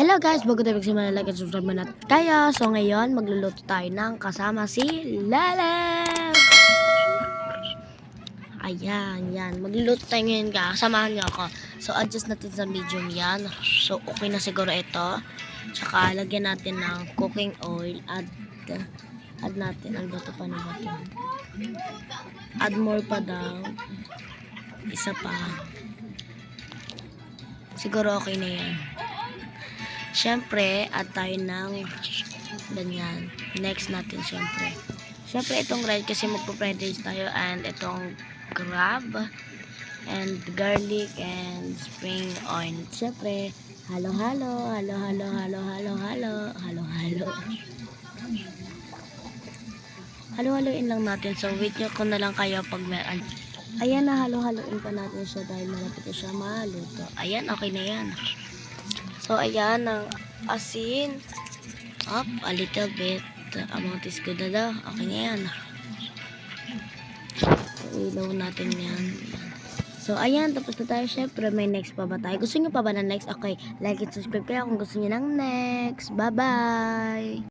Hello guys, bago tayo magsimula like at subscribe mo na tayo. So ngayon, magluluto tayo ng kasama si Lele. Ayan, yan. Magluluto tayo ngayon ka. Samahan niyo ako. So adjust natin sa medium yan. So okay na siguro ito. Tsaka lagyan natin ng cooking oil. Add, add natin. Ano ba ito? Paano ba ito? Add more pa daw. Isa pa. Siguro okay na yan. Siyempre, add tayo ng ganyan. Next natin, siyempre. Siyempre, itong red kasi magpo-fried rice tayo and itong crab and garlic and spring onion. Siyempre, halo halo, halo halo, halo halo, halo, halo halo. Halo-haloin lang natin. So, wait nyo ko na lang kayo pag meron. Ayan na, halo-haloin pa natin siya dahil malapit na siya maluto. Ayan, okay na yan. So, ayan, ang asin. Up, a little bit. Amount is good na daw. Okay na yan. Ilaw natin yan. So, ayan, tapos na tayo. Siyempre, may next pa ba tayo? Gusto nyo pa ba na next? Okay, like and subscribe kayo kung gusto nyo ng next. Bye-bye!